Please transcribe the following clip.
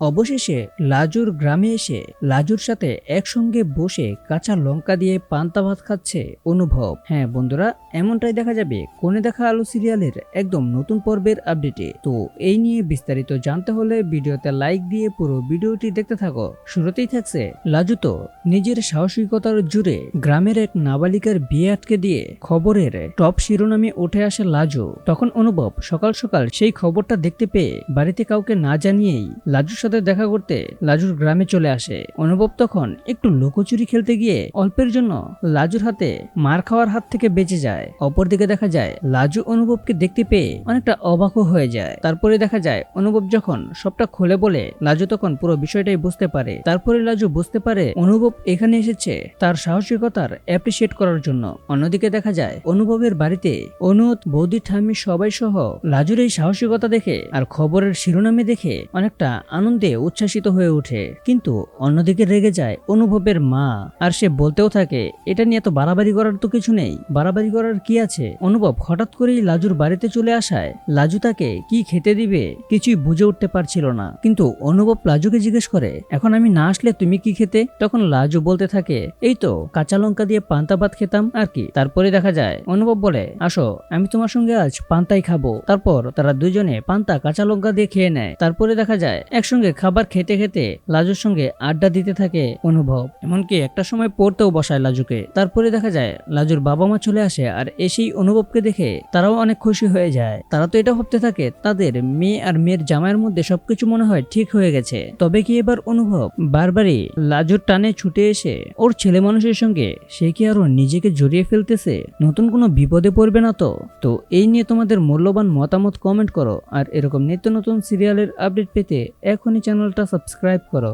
অবশেষে লাজুর গ্রামে এসে লাজুর সাথে একসঙ্গে বসে কাঁচা লঙ্কা দিয়ে পান্তা ভাত খাচ্ছে অনুভব। হ্যাঁ বন্ধুরা, এমনটাই দেখা যাবে কোনে দেখা আলো সিরিয়ালের একদম নতুন পর্বের আপডেটে। তো এই নিয়ে বিস্তারিত জানতে হলে ভিডিওতে লাইক দিয়ে পুরো ভিডিওটি দেখতে থাকো। শুরুতেই থাকছে লাজু তো নিজের সাহসিকতার জুড়ে গ্রামের এক নাবালিকার বিয়ে আটকে দিয়ে খবরের টপ শিরোনামে উঠে আসে লাজু। তখন অনুভব সকাল সকাল সেই খবরটা দেখতে পেয়ে বাড়িতে কাউকে না জানিয়েই লাজুর সাথে দেখা করতে লাজুর গ্রামে চলে আসে। অনুভব তখন একটু লুকোচুরি খেলতে গিয়ে অল্পের জন্য লাজুর হাতে মার খাওয়ার হাত থেকে বেঁচে যায়। অপরদিকে দেখা যায়, লাজু অনুভবকে দেখতে পেয়ে অনেকটা অবাকও হয়ে যায়। তারপরে দেখা যায়, অনুভব যখন সবটা খুলে বলে লাজু তখন পুরো বিষয়টাই বুঝতে পারে। তারপরে লাজু বুঝতে পারে, অনুভব এখানে এসেছে তার সাহসিকতার অ্যাপ্রিসিয়েট করার জন্য। অন্যদিকে দেখা যায়, অনুভবের বাড়িতে অনুত, বৌদি, ঠাম্মি সবাই সহ লাজুর এই সাহসিকতা দেখে আর খবরের শিরোনামে দেখে অনেকটা আনন্দে উচ্ছ্বাসিত হয়ে ওঠে। কিন্তু অন্যদিকে রেগে যায় অনুভবের মা। আর সে বলতেও থাকে, এটা নিয়ে এত বাড়াবাড়ি করার তো কিছু নেই। বাড়াবাড়ি করার কি আছে? অনুভব হঠাৎ করেই লাজুর বাড়িতে চলে আসায়, লাজু তাকে কি খেতে দিবে? কিছুই বুঝে উঠতে পারছিল না। কিন্তু অনুভব লাজুকে জিজ্ঞেস করে, এখন আমি না আসলে তুমি কি খেতে? তখন লাজু বলতে থাকে, এই তো, কাঁচা লঙ্কা দিয়ে পান্তা ভাত খেতাম, আর কি? তারপরে দেখা যায়, অনুভব বলে, আসো, আমি তোমার সঙ্গে আজ পান্তাই খাব। তারপর তারা দুজনে পান্তা, কাঁচা লঙ্কা দিয়ে খেয়ে নেয়। তারপরে দেখা যায়, একসঙ্গে খাবার খেতে খেতে লাজুর সঙ্গে আড্ডা দিতে থাকে অনুভব। এমনকি একটা সময় পড়তেও বসায় লাজুকে। তারপরে দেখা যায়, লাজুর বাবা মা চলে আসে আর এসেই অনুভবকে দেখে তারাও অনেক খুশি হয়ে যায়। তারা তো এটা ভাবতে থাকে, তাদের মেয়ে আর মেয়ের জামাইয়ের মধ্যে সবকিছু মনে হয় ঠিক হয়ে গেছে। তবে কি এবার অনুভব? বারবারই লাজুর টানে ছুটে এসে ওর ছেলে মানুষের সঙ্গে সে কি আরও নিজেকে জড়িয়ে ফেলতেছে? নতুন কোনো বিপদে পড়বে না তো? তো এই নিয়ে তোমাদের মূল্যবান মতামত কমেন্ট করো। আর এরকম নিত্য নতুন সিরিয়ালের আপডেট পেতে এখনই চ্যানেলটা সাবস্ক্রাইব করো